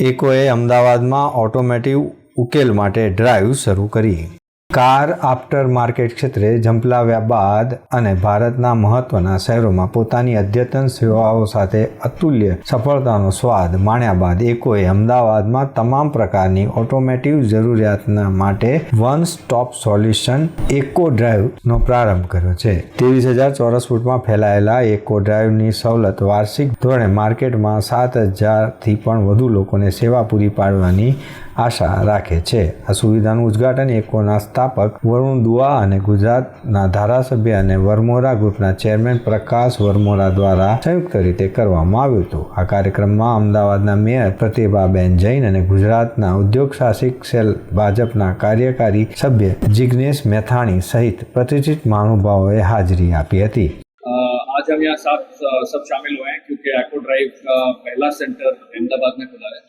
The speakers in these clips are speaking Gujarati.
એકોએ અમદાવાદમાં ઓટોમેટિવ ઉકેલ માટે ડ્રાઈવ શરૂ કરી. કાર આફ્ટર માર્કેટ ક્ષેત્રે ઝંપલાવ્યા બાદ અને ભારતના મહત્વના શહેરોમાં પોતાની અદ્યતન સેવાઓ સાથે અતુલ્ય સફળતાનો સ્વાદ માણ્યા બાદ એકોએ અમદાવાદમાં તમામ પ્રકારની ઓટોમેટિવ જરૂરિયાતના માટે વન સ્ટોપ સોલ્યુશન એકો ડ્રાઈવનો પ્રારંભ કર્યો છે. ત્રેવીસ હજાર ચોરસ ફૂટમાં ફેલાયેલા એકો ડ્રાઈવની સવલત વાર્ષિક ધોરણે માર્કેટમાં સાત હજારથી પણ વધુ લોકોને સેવા પૂરી પાડવાની આશા રાખે છે આ સુવિધાનું ઉદ્ઘાટન એકોના સ્થાપક વરુણ દુઆ અને ગુજરાતના ધારાસભ્ય અને વરમોરા ગ્રુપના ચેરમેન પ્રકાશ વરમોરા દ્વારા સંયુક્ત રીતે કરવામાં આવ્યું હતું આ કાર્યક્રમમાં અમદાવાદના મેયર પ્રતિભાબેન જૈન અને ગુજરાતના ઉદ્યોગ સાહસિક સેલ ભાજપના કાર્યકારી સભ્ય જિગ્નેશ મેથાણી સહિત પ્રતિષ્ઠિત મહાનુભાવોએ હાજરી આપી હતી अ, आज हम यहाँ साथ अ, सब शामिल हुए हैं क्योंकि एक्ो ड्राइव का पहला सेंटर अहमदाबाद में खुला है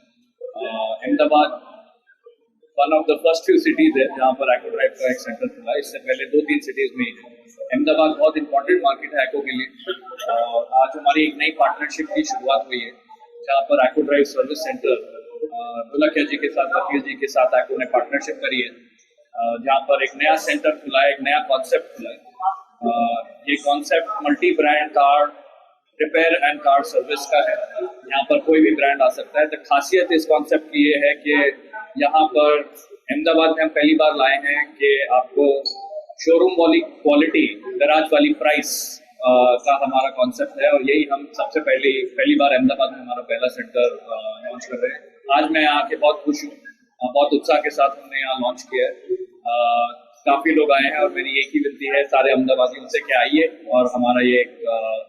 अ, Ahmedabad one of the first few cities है जहाँ पर एक्ो ड्राइव का एक सेंटर खुला इससे पहले दो तीन सिटीज़ में अहमदाबाद बहुत इंपॉर्टेंट मार्केट है एक्ो के लिए। और आज हमारी एक नई पार्टनरशिप की शुरुआत हुई है, जहाँ पर एक्ो drive service center Dholakia ji के साथ वकील जी के साथ एक्ो ने पार्टनरशिप करी है। जहाँ पर एक नया सेंटर खुला है, एक नया कॉन्सेप्ट खुला है। ये concept multi brand car repair and car service का है। यहाँ पर कोई भी ब्रांड आ सकता है। तो खासियत इस कॉन्सेप्ट की ये है कि यहाँ पर अहमदाबाद में हम पहली बार लाए हैं कि आपको शोरूम वाली क्वालिटी गराज वाली प्राइस का हमारा कॉन्सेप्ट है और यही हम सबसे पहले, पहली बार अहमदाबाद में हमारा पहला सेंटर लॉन्च कर रहे हैं। आज मैं यहाँ के बहुत खुश हूँ बहुत उत्साह के साथ हमने यहाँ लॉन्च किया है। काफ़ी लोग आए हैं और मेरी एक ही विनती है, सारे अहमदाबादियों से कि आइए और हमारा ये एक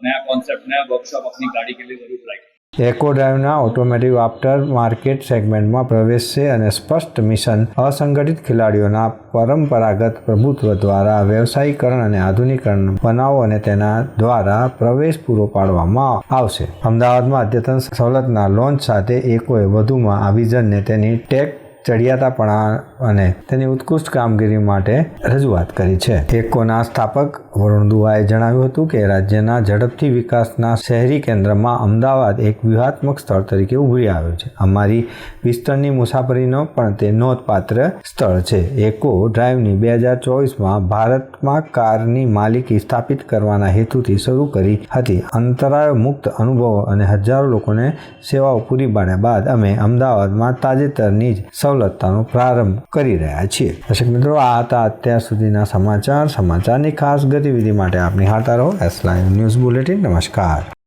नया कॉन्सेप्ट नया वर्कशॉप अपनी गाड़ी के लिए ज़रूर ट्राई એકો ડ્રાઈવના ઓટોમેટિવ આફ્ટર માર્કેટ સેગમેન્ટમાં પ્રવેશશે અને સ્પષ્ટ મિશન અસંગઠિત ખેલાડીઓના પરંપરાગત પ્રભુત્વ દ્વારા વ્યવસાયીકરણ અને આધુનિકરણ બનાવો અને તેના દ્વારા પ્રવેશ પૂરો પાડવામાં આવશે. અમદાવાદમાં અદ્યતન સવલતના લોન્ચ સાથે એકોએ વધુમાં આ વિઝનને તેની ટેક ચડિયાતાપણા અને તેની ઉત્કૃષ્ટ કામગીરી માટે રજૂઆત કરી છે. એકોના સ્થાપક વરુણ દુઆએ જણાવ્યું હતું કે રાજ્યના ઝડપથી વિકાસના શહેરી કેન્દ્રમાં અમદાવાદ એક વ્યૂહાત્મક સ્થળ તરીકે ઉભરી આવ્યું છે. અમારી વિસ્તરણની મુસાફરીનો પણ તે નોંધપાત્ર સ્થળ છે. એકો ડ્રાઈવની બે હજાર ચોવીસમાં ભારતમાં કારની માલિકી સ્થાપિત કરવાના હેતુથી શરૂ કરી હતી. અંતરાય મુક્ત અનુભવો અને હજારો લોકોને સેવાઓ પૂરી પાડ્યા બાદ અમે અમદાવાદમાં તાજેતરની જ સવલતતાનો પ્રારંભ કરી રહ્યા છીએ. દર્શક મિત્રો, આ હતા અત્યાર સુધીના સમાચાર. સમાચારની ખાસ ગતિવિધિ માટે આપની નિહાળતા રહો. એસ લાઈવ ન્યૂઝ બુલેટિન નમસ્કાર.